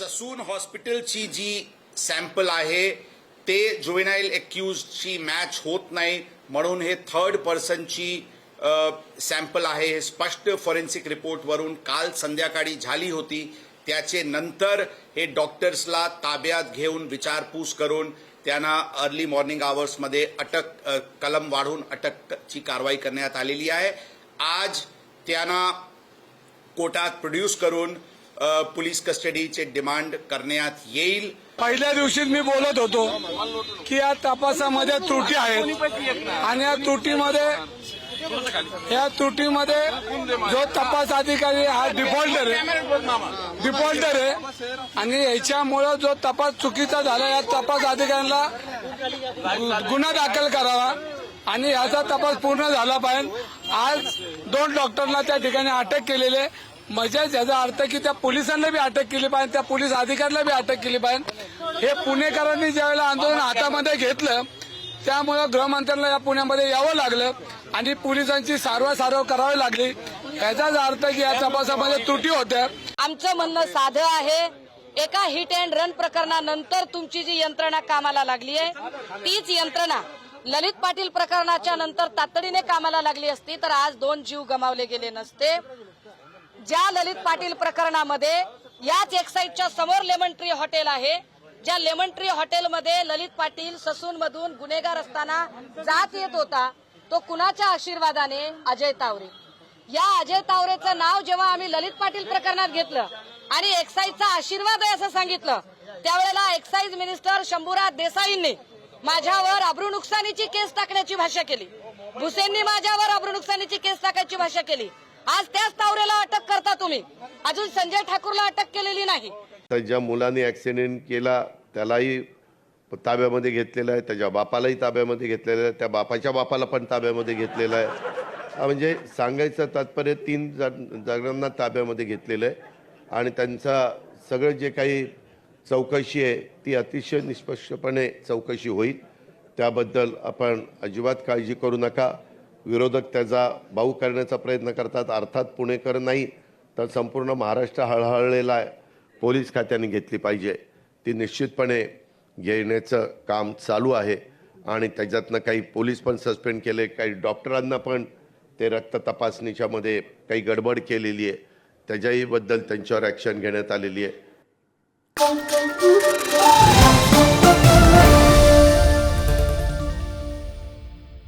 Sassoon हॉस्पिटलची जी sample आहे ते जुवेनाईल एक्क्यूजची मॅच होत नाही. म्हणून हे थर्ड पर्सनची सॅम्पल आहे. हे स्पष्ट फॉरेन्सिक रिपोर्टवरून काल संध्याकाळी झाली होती. त्याचे नंतर हे डॉक्टर्सला ताब्यात घेऊन विचारपूस करून त्यांना अर्ली मॉर्निंग आवर्समध्ये अटक कलम वाढवून अटकची कारवाई करण्यात आलेली आहे. आज त्यांना कोर्टात प्रोड्यूस करून पोलीस कस्टडीचे डिमांड करण्यात येईल. पहिल्या दिवशी मी बोलत होतो की या तपासामध्ये त्रुटी आहेत. आणि या त्रुटीमध्ये या त्रुटीमध्ये जो तपास अधिकारी हा डिफॉल्टर आहे डिफॉल्टर आहे आणि याच्यामुळं जो तपास चुकीचा झाला या तपास अधिकाऱ्यांना गुन्हा दाखल करावा आणि याचा तपास पूर्ण झाला पाहिजे. आज दोन डॉक्टरला त्या ठिकाणी अटक केलेली आहे. म्हणजे ज्याचा अर्थ की त्या पोलिसांना बी अटक केली पाहिजे त्या पोलीस अधिकाऱ्यांना बी अटक केली पाहिजे. हे पुणेकरांनी ज्यावेळेला आंदोलन हातामध्ये घेतलं त्यामुळं गृहमंत्र्यांना या पुण्यामध्ये यावं लागलं आणि पोलिसांची सारवासारव करावी लागली. याचाच अर्थ की या तपासामध्ये त्रुटी होत्या. आमचं म्हणणं साधं आहे एका हिट अँड रन प्रकरणानंतर तुमची जी यंत्रणा कामाला लागली आहे तीच यंत्रणा ललित पाटील प्रकरणाच्या नंतर तातडीने कामाला लागली असती तर आज दोन जीव गमावले गेले नसते. ज्या ललित पाटील प्रकरणामध्ये याच एक्साईजच्या समोर लेमन ट्री हॉटेल आहे. ज्या लेमन ट्री हॉटेलमध्ये ललित पाटील ससून मधून गुन्हेगार असताना जात येत होता तो कुणाच्या आशीर्वादाने? अजय तावरे. या अजय तावरेचं नाव जेव्हा आम्ही ललित पाटील प्रकरणात घेतलं आणि एक्साईजचा आशीर्वाद आहे असं सांगितलं त्यावेळेला एक्साईज मिनिस्टर शंभूराज देसाईंनी माझ्यावर अब्रू नुकसानीची केस टाकण्याची भाषा केली. भुसेंनी माझ्यावर अब्रू नुकसानीची केस टाकायची भाषा केली. आज त्याच तावरेला अटक करता तुम्ही. अजून संजय ठाकूरला अटक केलेली नाही. तर ज्या मुलाने ॲक्सिडेंट केला त्यालाही ताब्यामध्ये घेतलेलं आहे त्याच्या बापालाही ताब्यामध्ये घेतलेलं आहे त्या बापाच्या बापाला पण ताब्यामध्ये घेतलेलं आहे. म्हणजे सांगायचं तात्पर्य तीन जणांना ताब्यामध्ये घेतलेलं आहे. आणि त्यांचा सगळं जे काही चौकशी आहे ती अतिशय निष्पक्षपणे चौकशी होईल. त्याबद्दल आपण अजिबात काळजी करू नका. विरोधक त्याचा भाऊ करण्याचा प्रयत्न करतात. अर्थात पुणेकर नाही तर संपूर्ण महाराष्ट्र हळहळलेला आहे. पोलीस खात्याने घेतली पाहिजे. ती निश्चितपणे घेण्याचं काम चालू आहे. आणि त्याच्यातनं काही पोलीस पण सस्पेंड केले काही डॉक्टरांना पण ते रक्त तपासणीच्यामध्ये काही गडबड केलेली आहे. त्याच्याहीबद्दल त्यांच्यावर ॲक्शन घेण्यात आलेली आहे.